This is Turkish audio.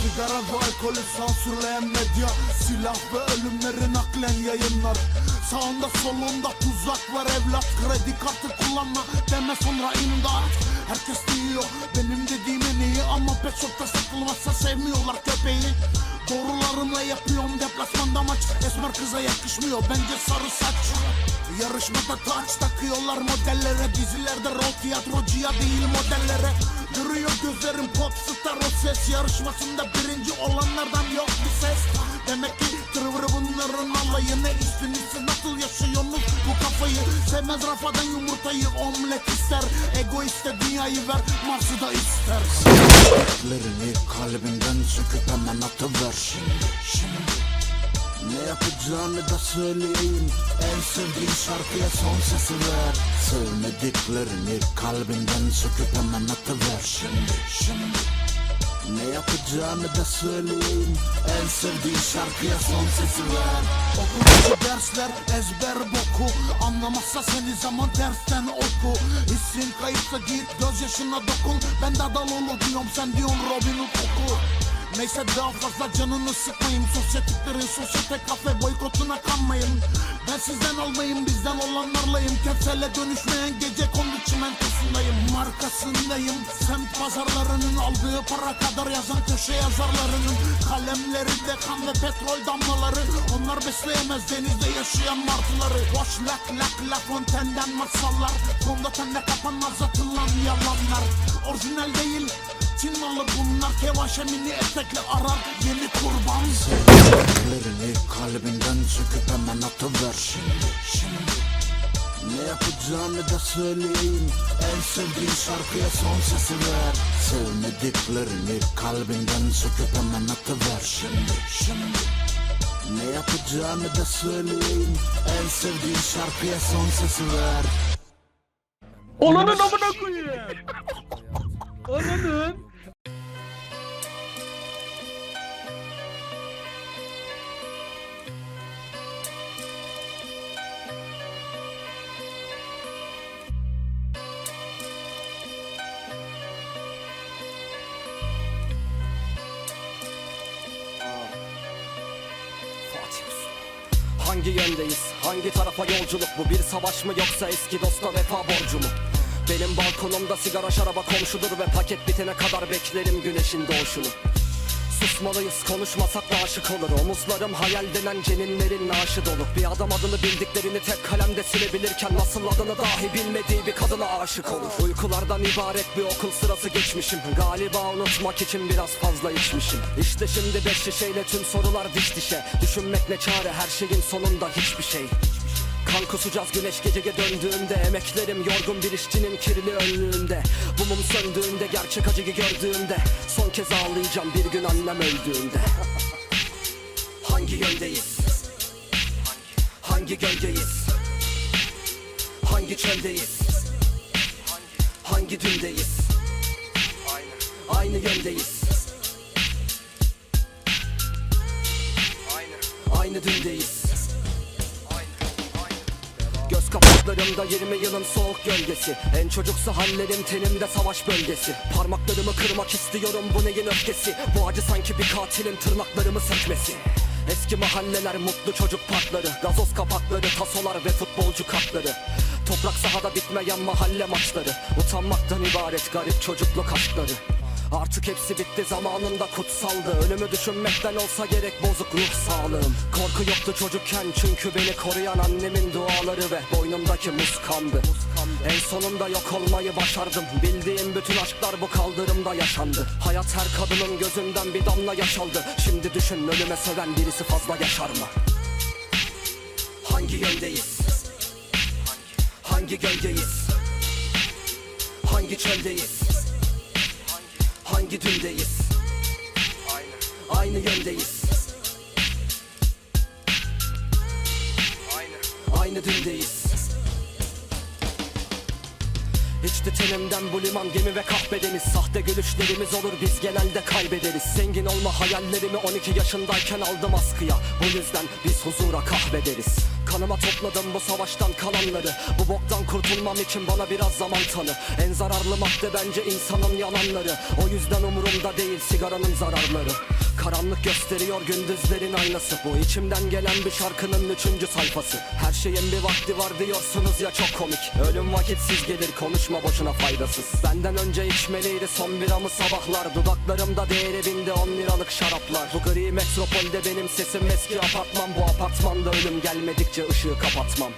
Sigara ve alkolü sansürleyen medya. Silah ve ölümleri naklen yayınlar. Sağında solunda tuzak var evlat. Kredi kartı kullanma deme sonra imdat. Herkes diyor benim dediğim en iyi Ama pet shop'ta satılmazsa sevmiyorlar köpeği. Doğrularımla yapıyorum deplasmanda maç. Esmer kıza yakışmıyor bence sarı saç Yarışmada taç takıyorlar modellere. Dizilerde rol tiyatrocuya değil modellere. Duruyor gözlerim pop star o ses. Yarışmasında birinci olanlardan yok bir ses. Demek ki tırvırı bunların alayı Ne üstünüzü nasıl yaşıyorsunuz? Bu kafayı Sevmez rafadan yumurtayı omlet ister. Egoist de dünyayı ver Mars'ı da ister. Lerini kalbinden söküp hemen atıver. Şimdi şimdi ne yapacağını da söyleyeyim. En sevdiğin şarkıya son sesi ver. Sevmediklerini kalbinden söküp hemen atıver. Şimdi şimdi. Ne yapacağını da söyleyeyim. En sevdiğin şarkıya son sesi ver. Okuldaki dersler ezber boku. Anlamazsa seni zaman dersten oku. Hissin kayıpsa git gözyaşına dokun. Ben de Adaloğlu diyorum sen diyorsun Robin Hood oku Neyse daha fazla canını sıkmayın. Sosyetiklerin sosyete kafe boykotuna kanmayın Ben sizden olmayın bizden olanlarlayım. Kefsele dönüşmeyen gece kondu çimentosundayım. Markasındayım. Semt pazarlarının aldığı para kadar yazan köşe yazarlarının Kalemlerinde kan ve petrol damlaları. Onlar besleyemez denizde yaşayan martıları. Boş lak lak la fontenden masallar. Fondötenle kapanmaz atılan yalanlar. Orijinal değil Çin malı bunlar. Kevaşe mini etekle arar yeni kurban. Sevdiklerini söküp hemen atıver Şimdi şimdi ne yapacağını da söyleyeyim. En sevdiğin şarkıya son sesi ver. Sevmediklerini kalbinden söküp hemen atıver. Şimdi şimdi ne yapacağını da söyleyeyim. En sevdiğin şarkıya son sesi ver. Onanın amına koyayım. Ananın. Hangi yöndeyiz? Hangi tarafa yolculuk bu? Bir savaş mı yoksa eski dosta vefa borcu mu? Benim balkonumda sigara şaraba komşudur ve paket bitene kadar beklerim güneşin doğuşunu. Susmalıyız konuşmasak da aşık olur. Omuzlarım hayal denen ceninlerin naaşı dolu Bir adam adını bildiklerini tek kalemde silebilirken Nasıl adını dahi bilmediği bir kadına aşık olur. Uykulardan ibaret bir okul sırası geçmişim. Galiba unutmak için biraz fazla içmişim. İşte şimdi beş şişeyle tüm sorular diş dişe. Düşünmek ne çare her şeyin sonunda hiçbir şey Kan kusacağız güneş geceye döndüğünde Emeklerim yorgun bir işçinin kirli önlüğünde Bu mum söndüğünde gerçek acıyı gördüğümde Son kez ağlayacağım bir gün annem öldüğünde Hangi yöndeyiz? Hangi gölgeyiz? Hangi çöldeyiz? Hangi dündeyiz? Aynı yöndeyiz Aynı dündeyiz Göz kapaklarımda 20 yılın soğuk gölgesi. En çocuksu hallerim tenimde savaş bölgesi. Parmaklarımı kırmak istiyorum bu neyin öfkesi? Bu acı sanki bir katilin tırnaklarımı sökmesi. Eski mahalleler mutlu çocuk parkları Gazoz kapakları, tasolar ve futbolcu kartları. Toprak sahada bitmeyen mahalle maçları Utanmaktan ibaret garip çocukluk aşkları Artık hepsi bitti zamanında kutsaldı Ölümü düşünmekten olsa gerek bozuk ruh sağlığım Korku yoktu çocukken çünkü beni koruyan annemin duaları ve boynumdaki muskandı En sonunda yok olmayı başardım Bildiğim bütün aşklar bu kaldırımda yaşandı Hayat her kadının gözünden bir damla yaş aldı Şimdi düşün ölüme seven birisi fazla yaşar mı? Hangi yöndeyiz? Hangi gölgeyiz? Hangi çöldeyiz? Hangi dündeyiz? Aynı. Aynı yöndeyiz. Aynı. Aynı dündeyiz. İçti tenimden bu liman gemi ve kahvedeniz Sahte gülüşlerimiz olur biz genelde kaybederiz Zengin olma hayallerimi 12 yaşındayken aldım askıya Bu yüzden biz huzura kahvederiz Kanıma topladım bu savaştan kalanları. Bu boktan kurtulmam için bana biraz zaman tanı. En zararlı madde bence insanın yalanları. O yüzden umurumda değil sigaranın zararları Karanlık gösteriyor gündüzlerin aynası. Bu içimden gelen bir şarkının üçüncü sayfası. Her şeyin bir vakti var diyorsunuz ya çok komik. Ölüm vakitsiz gelir konuşma boşuna faydasız. Benden önce içmeliydi son biramı sabahlar. Dudaklarımda değeri bindi on liralık şaraplar. Bu gri metropolde benim sesim eski apartman. Bu apartmanda ölüm gelmedikçe ışığı kapatmam